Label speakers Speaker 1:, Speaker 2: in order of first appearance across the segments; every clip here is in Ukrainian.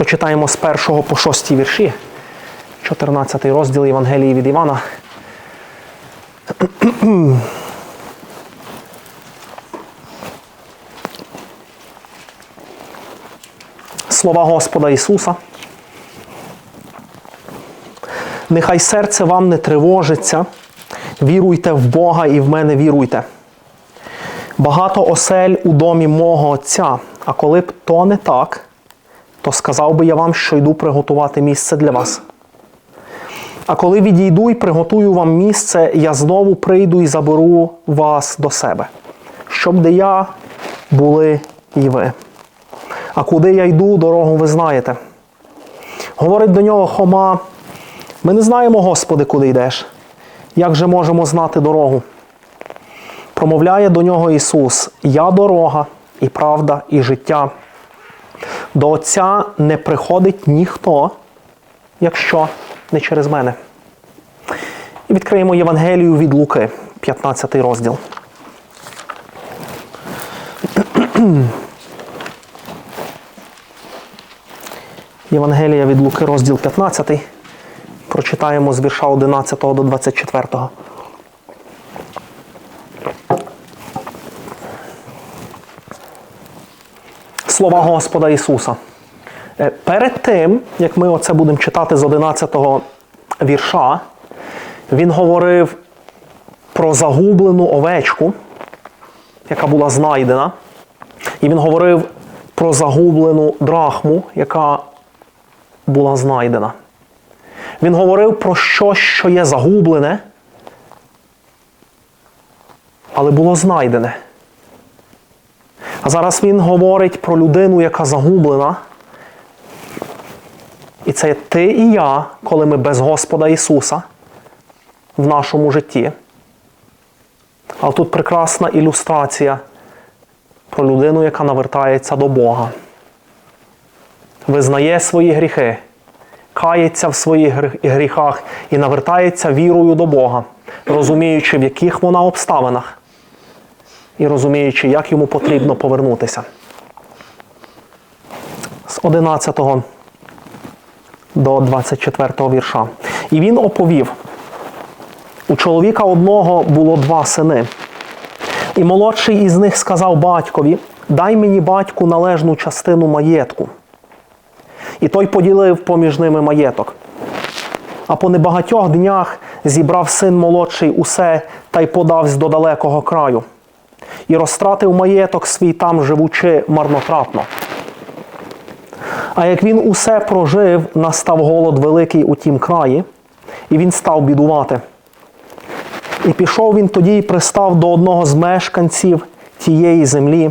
Speaker 1: Прочитаємо з першого по шостій вірші, 14 розділ Євангелії від Івана. Слова Господа Ісуса. Нехай серце вам не тривожиться, віруйте в Бога і в мене віруйте. Багато осель у домі мого Отця, а коли б то не так, то сказав би я вам, що йду приготувати місце для вас. А коли відійду і приготую вам місце, я знову прийду і заберу вас до себе, щоб де я були і ви. А куди я йду, дорогу ви знаєте. Говорить до нього Хома, ми не знаємо, Господи, куди йдеш. Як же можемо знати дорогу? Промовляє до нього Ісус: Я дорога, і правда, і життя. До Отця не приходить ніхто, якщо не через мене. І відкриємо Євангелію від Луки, 15 розділ. Євангелія від Луки, розділ 15. Прочитаємо з вірша 11 до 24. Слова Господа Ісуса. Е, Перед тим, як ми оце будемо читати з 11 вірша, Він говорив про загублену овечку, яка була знайдена. І він говорив про загублену драхму, яка була знайдена. Він говорив про щось, що є загублене, але було знайдене. Зараз він говорить про людину, яка загублена. І це ти і я, коли ми без Господа Ісуса в нашому житті. Але тут прекрасна ілюстрація про людину, яка навертається до Бога, визнає свої гріхи, кається в своїх гріхах і навертається вірою до Бога, розуміючи, в яких вона обставинах, і розуміючи, як йому потрібно повернутися. З 11 до 24 вірша. І він оповів. У чоловіка одного було два сини. І молодший із них сказав батькові: Дай мені батьку належну частину маєтку. І той поділив поміж ними маєток. А по небагатьох днях зібрав син молодший усе та й подавсь до далекого краю, і розтратив маєток свій там, живучи марнотратно. А як він усе прожив, настав голод великий у тім краї, і він став бідувати. І пішов він тоді і пристав до одного з мешканців тієї землі,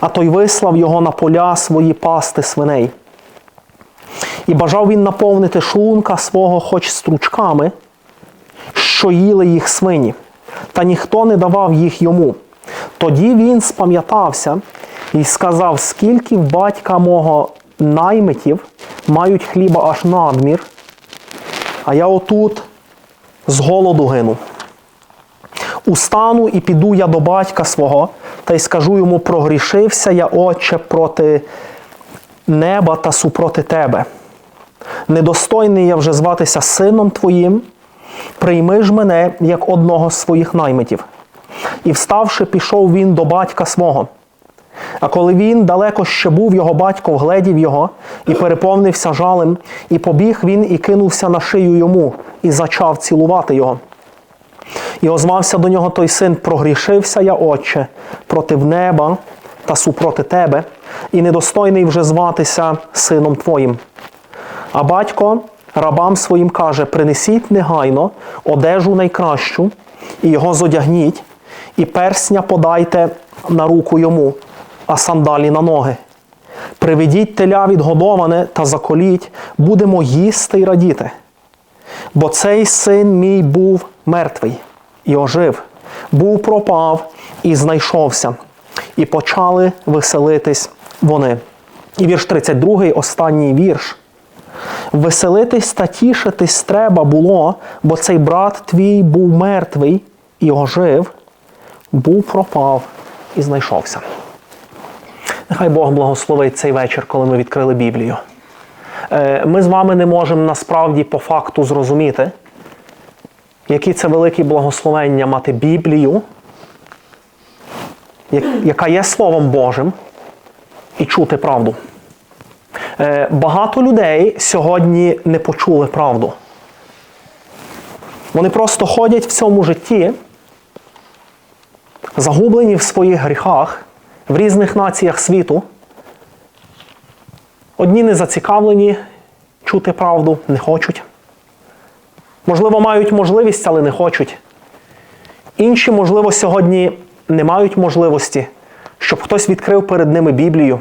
Speaker 1: а той вислав його на поля свої пасти свиней. І бажав він наповнити шлунка свого хоч стручками, що їли їх свині, та ніхто не давав їх йому. Тоді він спам'ятався і сказав, скільки в батька мого наймитів мають хліба аж надмір, а я отут з голоду гину. Устану і піду я до батька свого, та й скажу йому, прогрішився я, Отче, проти неба та супроти тебе. Недостойний я вже зватися сином твоїм, прийми ж мене як одного з своїх наймитів. І вставши, пішов він до батька свого. А коли він далеко ще був, його батько вгледів його і переповнився жалем, і побіг він і кинувся на шию йому, і зачав цілувати його. І озвався до нього той син, прогрішився я, Отче, проти неба та супроти тебе, і недостойний вже зватися сином твоїм. А батько рабам своїм каже: принесіть негайно одежу найкращу, і його зодягніть, і персня подайте на руку йому, а сандалі на ноги. Приведіть теля відгодоване та заколіть, будемо їсти й радіти. Бо цей син мій був мертвий і ожив, був пропав і знайшовся, і почали веселитись вони. І вірш 32, останній вірш. Веселитись та тішитись треба було, бо цей брат твій був мертвий і ожив, був пропав і знайшовся. Нехай Бог благословить цей вечір, коли ми відкрили Біблію. Е, Ми з вами не можемо насправді по факту зрозуміти, які це великі благословення мати Біблію, яка є Словом Божим, і чути правду. Е, Багато людей сьогодні не почули правду. Вони просто ходять в цьому житті, загублені в своїх гріхах в різних націях світу. Одні не зацікавлені чути правду, не хочуть. Можливо, мають можливість, але не хочуть. Інші, можливо, сьогодні не мають можливості, щоб хтось відкрив перед ними Біблію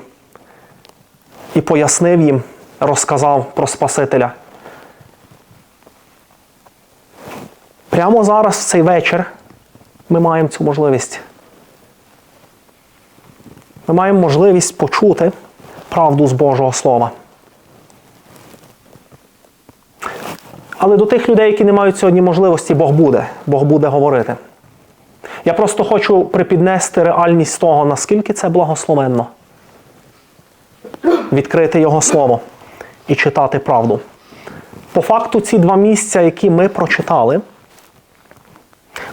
Speaker 1: і пояснив їм, розказав про Спасителя. Прямо зараз, в цей вечір, ми маємо цю можливість. Ми маємо можливість почути правду з Божого Слова. Але до тих людей, які не мають сьогодні можливості, Бог буде. Бог буде говорити. Я просто хочу припіднести реальність того, наскільки це благословенно. Відкрити Його Слово і читати правду. По факту, ці два місця, які ми прочитали,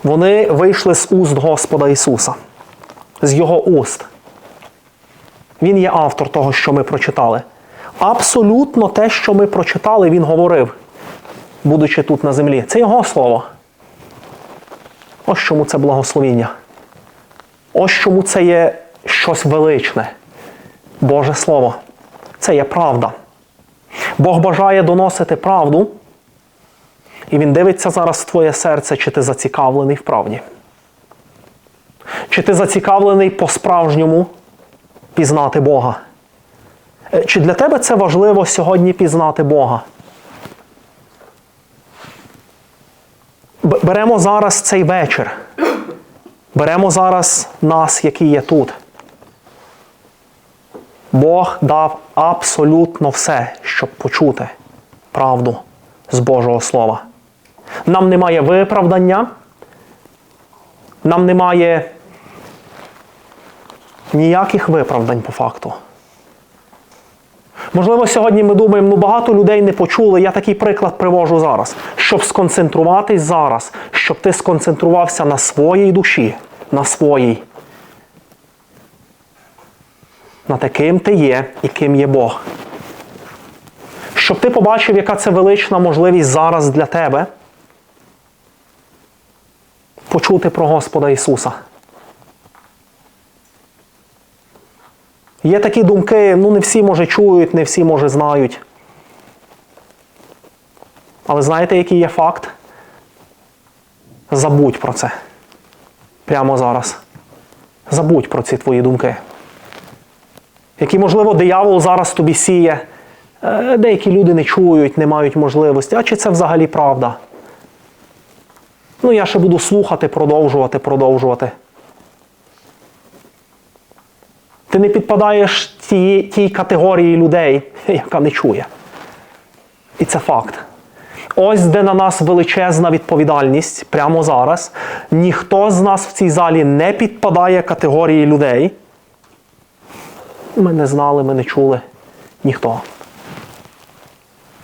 Speaker 1: вони вийшли з уст Господа Ісуса, з Його уст. Він є автор того, що ми прочитали. Абсолютно те, що ми прочитали, він говорив, будучи тут на землі. Це Його слово. Ось чому це благословіння. Ось чому це є щось величне. Боже Слово. Це є правда. Бог бажає доносити правду, і Він дивиться зараз в твоє серце, чи ти зацікавлений в правді. Чи ти зацікавлений по-справжньому пізнати Бога? Е, Чи для тебе це важливо сьогодні пізнати Бога? Беремо зараз цей вечір. Беремо зараз нас, які є тут. Бог дав абсолютно все, щоб почути правду з Божого Слова. Нам немає виправдання, нам немає ніяких виправдань по факту. Можливо, сьогодні ми думаємо, ну багато людей не почули. Я такий приклад привожу зараз. Щоб сконцентруватись зараз, щоб ти сконцентрувався на своїй душі, на своїй. На те, ким ти є і ким є Бог. Щоб ти побачив, яка це велична можливість зараз для тебе почути про Господа Ісуса. Є такі думки, ну не всі може чують, не всі може знають. Але знаєте, який є факт? Забудь про це. Прямо зараз. Забудь про ці твої думки. Які, можливо, диявол зараз тобі сіє. Е, Деякі люди не чують, не мають можливості. А чи це взагалі правда? Ну, я ще буду слухати, продовжувати, продовжувати. Ти не підпадаєш тій, тій категорії людей, яка не чує. І це факт. Ось де на нас величезна відповідальність прямо зараз. Ніхто з нас в цій залі не підпадає категорії людей. Ми не знали, ми не чули. Ніхто.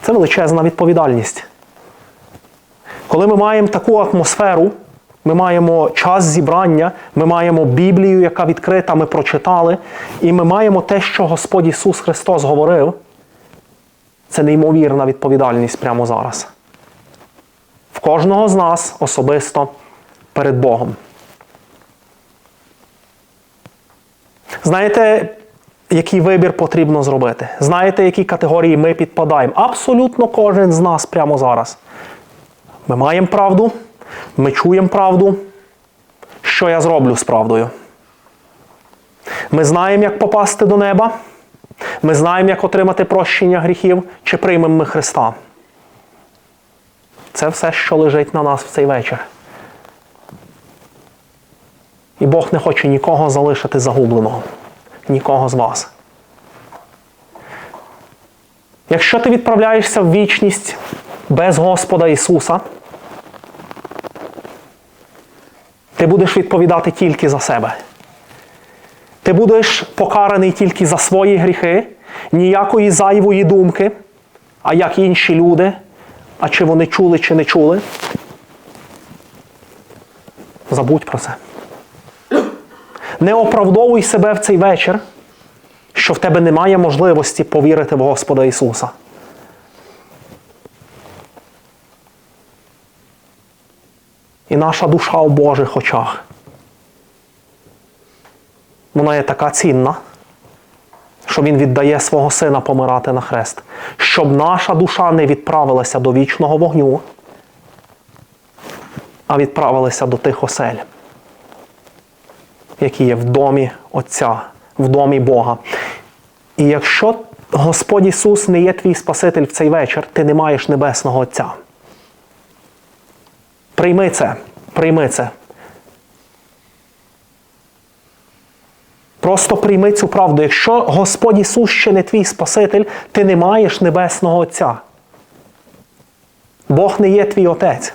Speaker 1: Це величезна відповідальність. Коли ми маємо таку атмосферу, ми маємо час зібрання, ми маємо Біблію, яка відкрита, ми прочитали, і ми маємо те, що Господь Ісус Христос говорив. Це неймовірна відповідальність прямо зараз. В кожного з нас особисто перед Богом. Знаєте, який вибір потрібно зробити? Знаєте, які категорії ми підпадаємо? Абсолютно кожен з нас прямо зараз. Ми маємо правду, ми чуємо правду. Що я зроблю з правдою? Ми знаємо, як попасти до неба. Ми знаємо, як отримати прощення гріхів, чи приймемо ми Христа. Це все, що лежить на нас в цей вечір. І Бог не хоче нікого залишити загубленого, нікого з вас. Якщо ти відправляєшся в вічність без Господа Ісуса, ти будеш відповідати тільки за себе. Ти будеш покараний тільки за свої гріхи, ніякої зайвої думки а як інші люди, а чи вони чули, чи не чули. Забудь про це. Не оправдовуй себе в цей вечір, що в тебе немає можливості повірити в Господа Ісуса. І наша душа у Божих очах. Вона є така цінна, що Він віддає свого сина помирати на хрест, щоб наша душа не відправилася до вічного вогню, а відправилася до тих осель, які є в домі Отця, в домі Бога. І якщо Господь Ісус не є твій Спаситель в цей вечір, ти не маєш Небесного Отця. Прийми це, прийми це. Просто прийми цю правду. Якщо Господь Ісус ще не твій Спаситель, ти не маєш Небесного Отця. Бог не є твій Отець.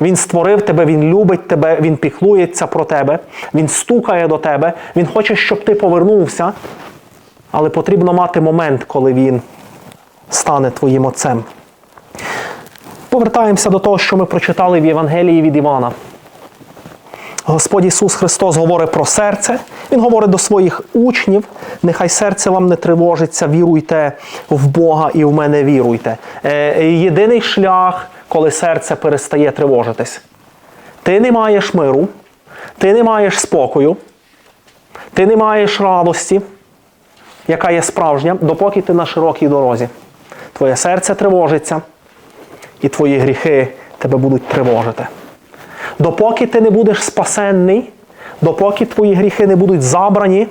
Speaker 1: Він створив тебе, Він любить тебе, Він піклується про тебе, Він стукає до тебе, Він хоче, щоб ти повернувся, але потрібно мати момент, коли Він стане твоїм Отцем. Повертаємося до того, що ми прочитали в Євангелії від Івана. Господь Ісус Христос говорить про серце. Він говорить до своїх учнів: нехай серце вам не тривожиться, віруйте в Бога і в мене віруйте. Е, єдиний шлях, коли серце перестає тривожитись. Ти не маєш миру, ти не маєш спокою, ти не маєш радості, яка є справжня, допоки ти на широкій дорозі. Твоє серце тривожиться, і твої гріхи тебе будуть тривожити. Допоки ти не будеш спасенний, допоки твої гріхи не будуть забрані,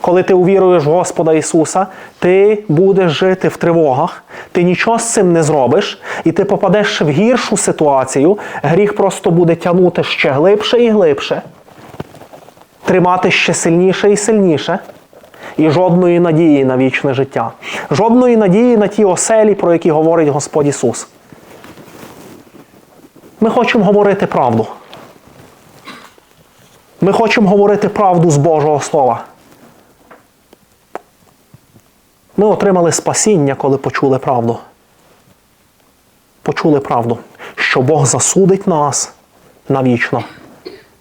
Speaker 1: коли ти увіруєш в Господа Ісуса, ти будеш жити в тривогах, ти нічого з цим не зробиш, і ти попадеш в гіршу ситуацію, гріх просто буде тягнути ще глибше і глибше, тримати ще сильніше і сильніше. І жодної надії на вічне життя, жодної надії на ті оселі, про які говорить Господь Ісус. Ми хочемо говорити правду. Ми хочемо говорити правду з Божого Слова. Ми отримали спасіння, коли почули правду. Почули правду, що Бог засудить нас навічно,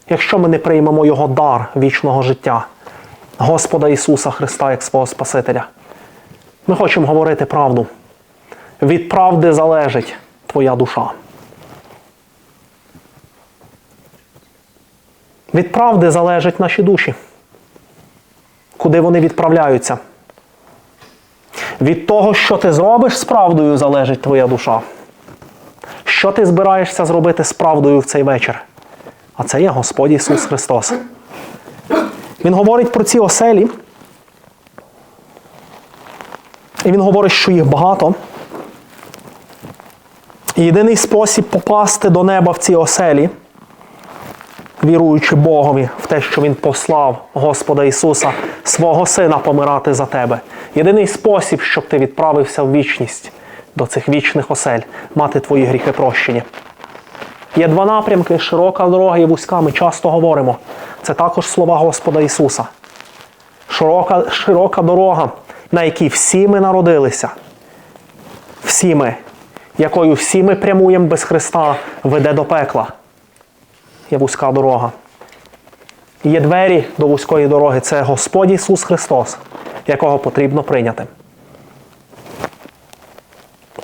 Speaker 1: якщо ми не приймемо Його дар вічного життя, Господа Ісуса Христа як свого Спасителя. Ми хочемо говорити правду. Від правди залежить твоя душа. Від правди залежать наші душі, куди вони відправляються. Від того, що ти зробиш з правдою, залежить твоя душа. Що ти збираєшся зробити з правдою в цей вечір? А це є Господь Ісус Христос. Він говорить про ці оселі. І Він говорить, що їх багато. І єдиний спосіб попасти до неба в ці оселі віруючи Богові в те, що Він послав Господа Ісуса, свого Сина помирати за тебе. Єдиний спосіб, щоб ти відправився в вічність до цих вічних осель, мати твої гріхи прощені. Є два напрямки, широка дорога і вузька. Ми часто говоримо. Це також слова Господа Ісуса. Широка, широка дорога, на якій всі ми народилися. Всі ми, якою всі ми прямуємо без Христа, веде до пекла є вузька дорога. Є двері до вузької дороги. Це Господь Ісус Христос, якого потрібно прийняти.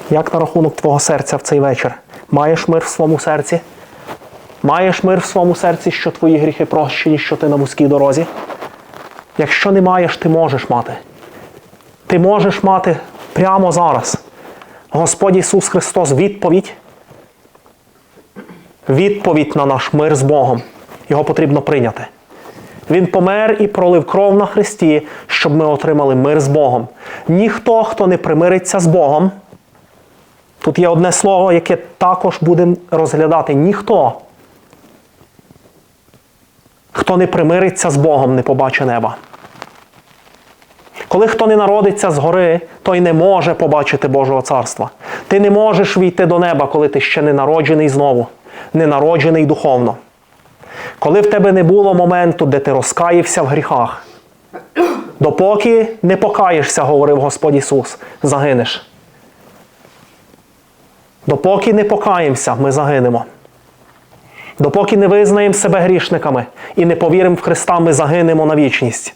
Speaker 1: Як на рахунок твого серця в цей вечір? Маєш мир в своєму серці? Маєш мир в своєму серці, що твої гріхи прощені, що ти на вузькій дорозі? Якщо не маєш, ти можеш мати. Ти можеш мати прямо зараз. Господь Ісус Христос відповідь відповідь на наш мир з Богом. Його потрібно прийняти. Він помер і пролив кров на Христі, щоб ми отримали мир з Богом. Ніхто, хто не примириться з Богом, тут є одне слово, яке також будемо розглядати. Ніхто, хто не примириться з Богом, не побачить неба. Коли хто не народиться згори, той не може побачити Божого царства. Ти не можеш війти до неба, коли ти ще не народжений знову ненароджений духовно. Коли в тебе не було моменту, де ти розкаївся в гріхах, допоки не покаєшся, говорив Господь Ісус, загинеш. Допоки не покаємося, ми загинемо. Допоки не визнаємо себе грішниками і не повіримо в Христа, ми загинемо на вічність.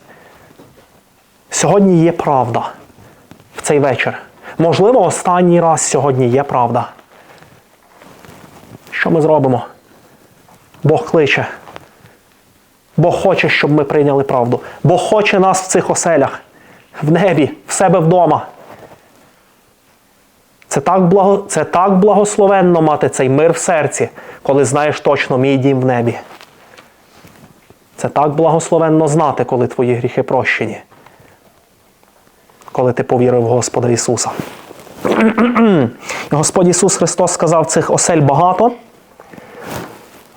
Speaker 1: Сьогодні є правда в цей вечір. Можливо, останній раз сьогодні є правда. Що ми зробимо? Бог кличе. Бог хоче, щоб ми прийняли правду. Бог хоче нас в цих оселях, в небі, в себе вдома. Це так, благо, це так благословенно мати цей мир в серці, коли знаєш точно мій дім в небі. Це так благословенно знати, коли твої гріхи прощені, коли ти повірив в Господа Ісуса. Господь Ісус Христос сказав цих осель багато.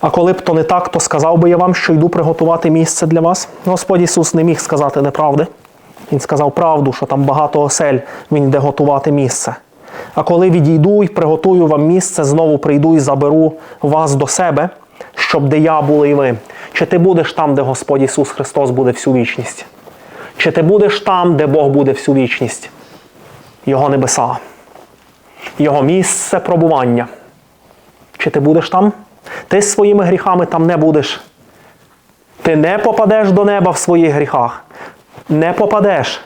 Speaker 1: А коли б то не так, то сказав би я вам, що йду приготувати місце для вас. Господь Ісус не міг сказати неправди. Він сказав правду, що там багато осель, Він йде готувати місце. А коли відійду і приготую вам місце, знову прийду і заберу вас до себе, щоб де я були і ви. Чи ти будеш там, де Господь Ісус Христос буде всю вічність? Чи ти будеш там, де Бог буде всю вічність? Його небеса, Його місце пробування. Чи ти будеш там? Ти своїми гріхами там не будеш. Ти не попадеш до неба в своїх гріхах. Не попадеш.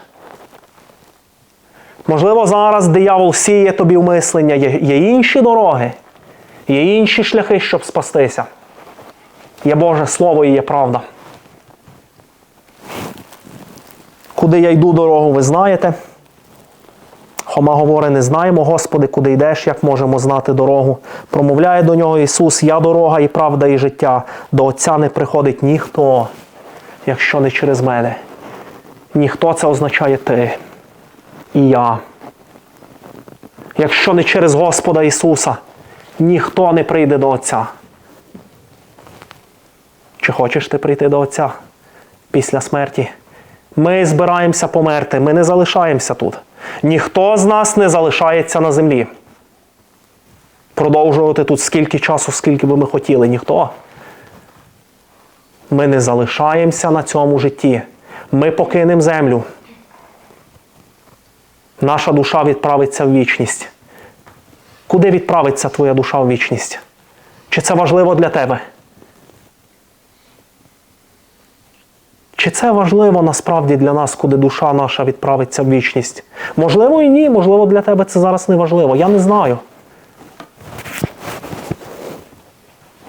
Speaker 1: Можливо, зараз диявол сіє тобі в мислення, є, є інші дороги, є інші шляхи, щоб спастися. Є Боже Слово і є правда. Куди я йду дорогу, ви знаєте. Хома говорить, не знаємо, Господи, куди йдеш, як можемо знати дорогу. Промовляє до нього Ісус, я дорога і правда, і життя. До Отця не приходить ніхто, якщо не через мене. Ніхто це означає ти і я. Якщо не через Господа Ісуса, ніхто не прийде до Отця. Чи хочеш ти прийти до Отця після смерті? Ми збираємося померти, ми не залишаємося тут. Ніхто з нас не залишається на землі. Продовжувати тут скільки часу, скільки би ми хотіли, ніхто. Ми не залишаємося на цьому житті. Ми покинемо землю. Наша душа відправиться в вічність. Куди відправиться твоя душа в вічність? Чи це важливо для тебе? Чи це важливо насправді для нас, куди душа наша відправиться в вічність? Можливо і ні, можливо, для тебе це зараз не важливо. Я не знаю.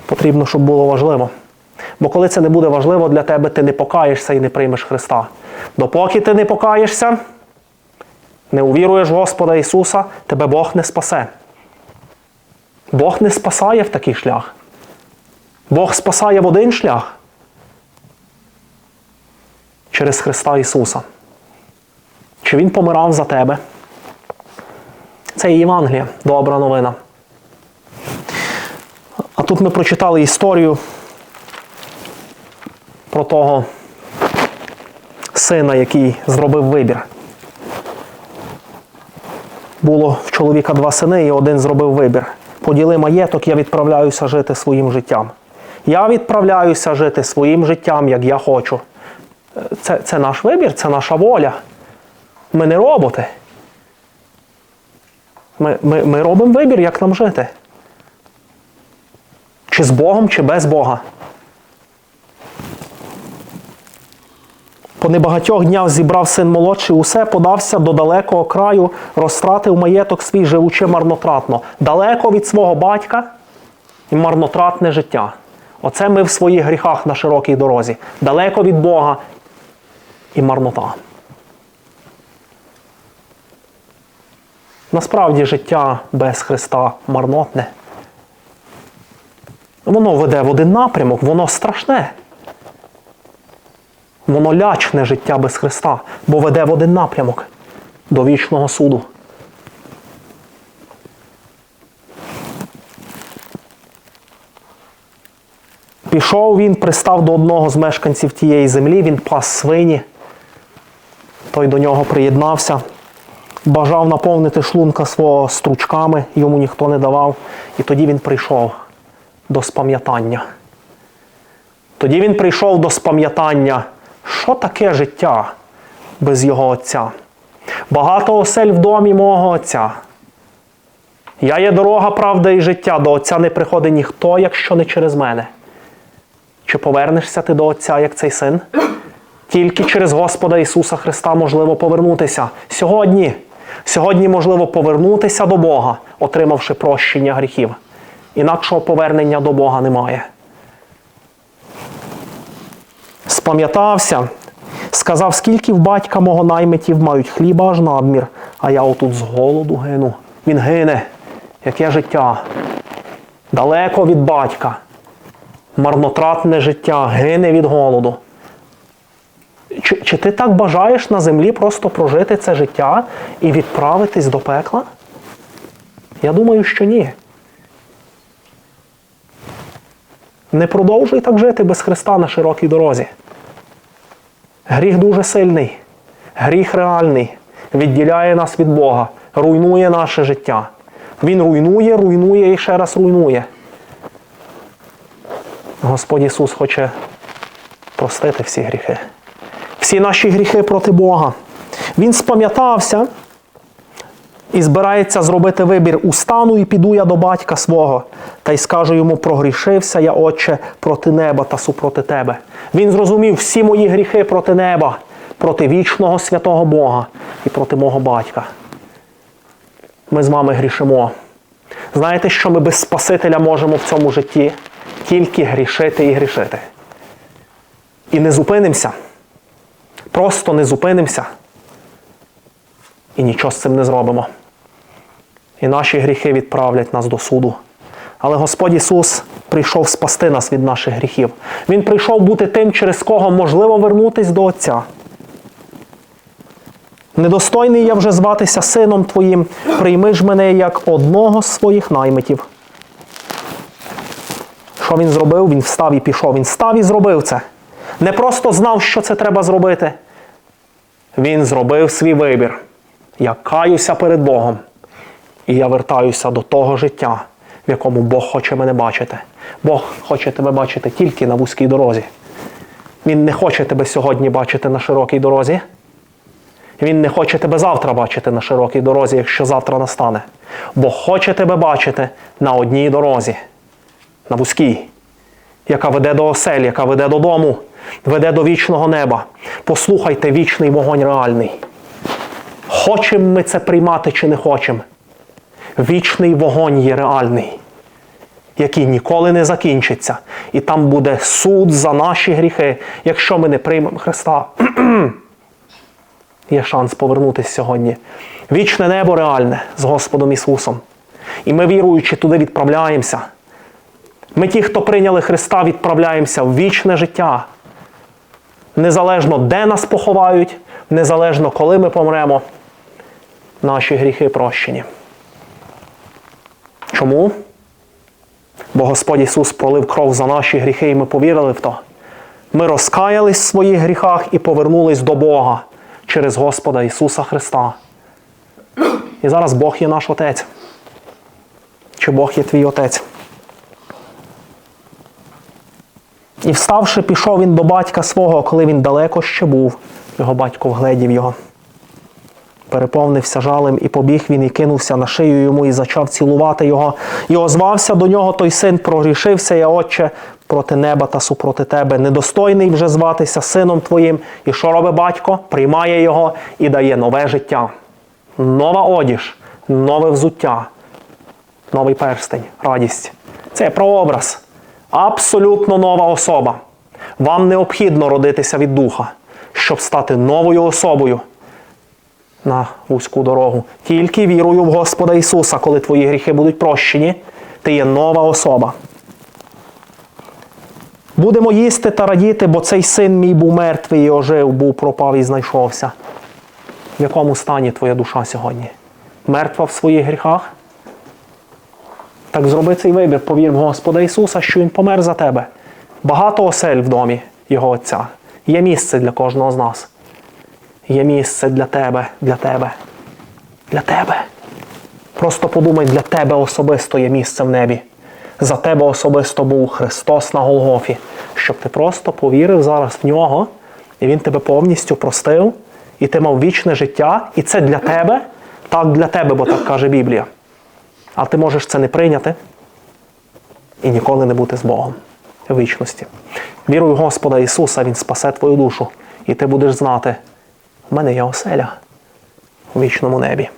Speaker 1: Потрібно, щоб було важливо. Бо коли це не буде важливо для тебе, ти не покаєшся і не приймеш Христа. Допоки ти не покаєшся, не увіруєш Господа Ісуса, тебе Бог не спасе. Бог не спасає в такий шлях. Бог спасає в один шлях через Христа Ісуса. Чи Він помирав за тебе? Це є Євангелія, добра новина. А тут ми прочитали історію про того сина, який зробив вибір. Було в чоловіка два сини, і один зробив вибір. Поділи маєток, я відправляюся жити своїм життям. Я відправляюся жити своїм життям, як я хочу. Це, це наш вибір, це наша воля. Ми не роботи. Ми, ми, ми робимо вибір, як нам жити. Чи з Богом, чи без Бога. По небагатьох днях зібрав син молодший усе, подався до далекого краю, розтратив маєток свій, живучи марнотратно, далеко від свого батька і марнотратне життя. Оце ми в своїх гріхах на широкій дорозі, далеко від Бога і марнота. Насправді життя без Христа марнотне. Воно веде в один напрямок, воно страшне. Воно лячне життя без Христа, бо веде в один напрямок до вічного суду. Пішов він, пристав до одного з мешканців тієї землі, він пас свині. Той до нього приєднався, бажав наповнити шлунка свого стручками, йому ніхто не давав. І тоді він прийшов до спам'ятання. Тоді він прийшов до спам'ятання, що таке життя без його отця. Багато осель в домі мого отця. Я є дорога, правда і життя. До Отця не приходить ніхто, якщо не через мене. Чи повернешся ти до Отця, як цей син? Тільки через Господа Ісуса Христа можливо повернутися. Сьогодні. Сьогодні можливо повернутися до Бога, отримавши прощення гріхів. Інакшого повернення до Бога немає. Спам'ятався, сказав, скільки в батька мого наймитів мають хліба аж надмір, а я отут з голоду гину. Він гине, яке життя. Далеко від батька. Марнотратне життя, гине від голоду. Чи, ти так бажаєш на землі просто прожити це життя і відправитись до пекла? Я думаю, що ні. Не продовжуй так жити без Христа на широкій дорозі. Гріх дуже сильний, гріх реальний, відділяє нас від Бога, руйнує наше життя. Він руйнує, руйнує і ще раз руйнує. Господь Ісус хоче простити всі гріхи. Всі наші гріхи проти Бога. Він спам'ятався і збирається зробити вибір устану і піду я до батька свого, та й скажу йому, прогрішився я, Отче, проти неба та супроти тебе. Він зрозумів всі мої гріхи проти неба, проти вічного святого Бога і проти мого батька. Ми з вами грішимо. Знаєте, що ми без Спасителя можемо в цьому житті? Тільки грішити і грішити. І не зупинимося. Просто не зупинимося. І нічого з цим не зробимо. І наші гріхи відправлять нас до суду. Але Господь Ісус прийшов спасти нас від наших гріхів. Він прийшов бути тим, через кого можливо вернутись до Отця. Недостойний я вже зватися сином Твоїм, прийми ж мене як одного з своїх наймитів. Що він зробив? Він встав і пішов. Він встав і зробив це. Не просто знав, що це треба зробити. Він зробив свій вибір. Я каюся перед Богом. І я вертаюся до того життя, в якому Бог хоче мене бачити. Бог хоче тебе бачити тільки на вузькій дорозі. Він не хоче тебе сьогодні бачити на широкій дорозі. Він не хоче тебе завтра бачити на широкій дорозі, якщо завтра настане. Бог хоче тебе бачити на одній дорозі, на вузькій, яка веде до осель, яка веде додому, веде до вічного неба. Послухайте, вічний вогонь реальний. Хочемо ми це приймати чи не хочемо. Вічний вогонь є реальний, який ніколи не закінчиться. І там буде суд за наші гріхи, якщо ми не приймемо Христа. Є шанс повернутися сьогодні. Вічне небо реальне з Господом Ісусом. І ми, віруючи, туди відправляємося. Ми, ті, хто прийняли Христа, відправляємося в вічне життя. Незалежно, де нас поховають, незалежно, коли ми помремо, наші гріхи прощені. Чому? Бо Господь Ісус пролив кров за наші гріхи, і ми повірили в то. Ми розкаялись в своїх гріхах і повернулись до Бога через Господа Ісуса Христа. І зараз Бог є наш Отець. Чи Бог є твій Отець? І вставши, пішов він до батька свого, коли він далеко ще був. Його батько вгледів його. Переповнився жалем, і побіг він і кинувся на шию йому і зачав цілувати його. І озвався до нього той син, прогрішився я, Отче, проти неба та супроти тебе. Недостойний вже зватися сином твоїм. І що робить батько? Приймає його і дає нове життя, нова одіж, нове взуття, новий перстень, радість. Це прообраз. Абсолютно нова особа. Вам необхідно родитися від духа, щоб стати новою особою на вузьку дорогу. Тільки вірую в Господа Ісуса, коли твої гріхи будуть прощені, ти є нова особа. Будемо їсти та радіти, бо цей син мій був мертвий і ожив, був пропав і знайшовся. В якому стані твоя душа сьогодні? Мертва в своїх гріхах? Так зроби цей вибір, повір в Господа Ісуса, що Він помер за тебе. Багато осель в домі Його Отця. Є місце для кожного з нас. Є місце для тебе, для тебе, для тебе. Просто подумай, для тебе особисто є місце в небі. За тебе особисто був Христос на Голгофі, щоб ти просто повірив зараз в нього, і Він тебе повністю простив, і ти мав вічне життя, і це для тебе, так для тебе, бо так каже Біблія. А ти можеш це не прийняти і ніколи не бути з Богом в вічності. Віруй в Господа Ісуса, Він спасе твою душу, і ти будеш знати, в мене є оселя в вічному небі.